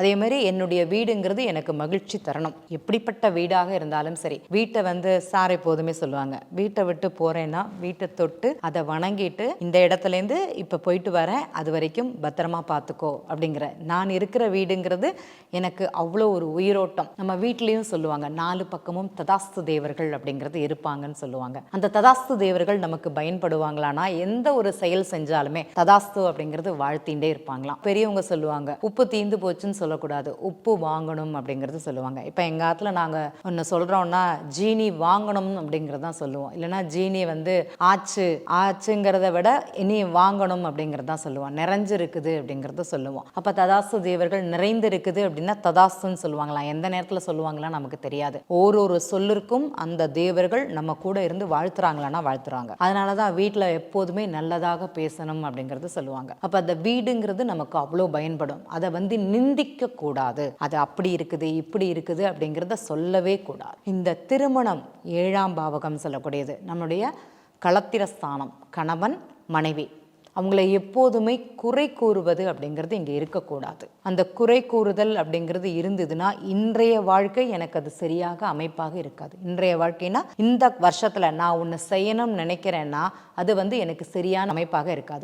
அதே மாதிரி என்னுடைய வீடுங்கிறது எனக்கு மகிழ்ச்சி தரணும். எப்படிப்பட்ட வீடாக இருந்தாலும் சரி. வீட்டை வந்து சார் எப்போதுமே சொல்லுவாங்க. வீட்டை விட்டு போறேன்னா வீட்டை தொட்டு அதை வணங்கிட்டு இந்த இடத்துலேருந்து இப்போ போயிட்டு வரேன். அது வரைக்கும் பத்திரமா பார்த்துக்கோ அப்படிங்கிற. நான் இருக்கிற வீடுங்கிறது எனக்கு அவ்வளோ ஒரு உயிரோட்டம். நம்ம வீட்லேயும் சொல்லுவாங்க. நாலு பக்கமும் ததாஸ்து தேவர்கள் அப்படிங்கிறது இருப்பாங்கன்னு சொல்லுவாங்க. அந்த ததாஸ்து தேவர்கள் நமக்கு பயன்படுவாங்களானா எந்த ஒரு செயல் செஞ்சாலுமே ததாஸ்து அப்படிங்கிறது வாழ்த்தின்றே இருப்பாங்களாம். பெரியவங்க சொல்லுவாங்க. உப்பு தீந்து போச்சுன்னு சொல்லக்கூடாது. உப்பு வாங்கணும் அப்படிங்கிறது சொல்லுவாங்க. இப்போ எங்கள் ஆத்துல நாங்கள் ஒன்று சொல்கிறோம்னா ஜீனி வாங்கணும் அப்படிங்கிறது தான் சொல்லுவோம். இல்லைன்னா ஜீனி வந்து ஆச்சு ஆச்சுங்கிறத விட இனி வாங்கணும் அப்படிங்கிறது தான் சொல்லுவோம். நிறைஞ்சிருக்குது அப்படிங்கிறத சொல்லுவோம். அப்போ ததாஸ்து தேவர்கள் நிறைந்திருக்குது அப்படின்னா ததாஸ்துன்னு சொல்லுவாங்களாம். எந்த நேரத்தில் சொல்லுவாங்களா நமக்கு தெரியாது. ஒரு ஒரு சொல்லிற்கும் அந்த தேவர்கள் நம்ம கூட இருந்து வாழ்த்துறாங்களான்னா வாழ்த்துறாங்க. அதனால தான் வீட்டில் எப்போதுமே நல்லதாக பேசணும் அப்படிங்கிறது சொல்லுவாங்க. அப்போ அந்த வீடுங்கிறது நமக்கு அவ்வளோ பயன்படும். அதை வந்து நிந்திக்க கூடாது அது அப்படி இருக்குது இப்படி இருக்குது அப்படிங்கிறத சொல்லவே கூடாது. இந்த திருமணம் ஏழாம் பாவகம் சொல்லக்கூடியது. நம்முடைய களத்திரஸ்தானம் கணவன் மனைவி. அவங்கள எப்போதுமே குறை கூறுவது அப்படிங்கிறது இங்கே இருக்கக்கூடாது. அந்த குறை கூறுதல் அப்படிங்கிறது இருந்ததுன்னா இன்றைய வாழ்க்கை எனக்கு அது சரியாக அமைப்பாக இருக்காது. இன்றைய வாழ்க்கைனா இந்த வருஷத்தில் நான் ஒன்று செய்யணும்னு நினைக்கிறேன்னா அது வந்து எனக்கு சரியான அமைப்பாக இருக்காது.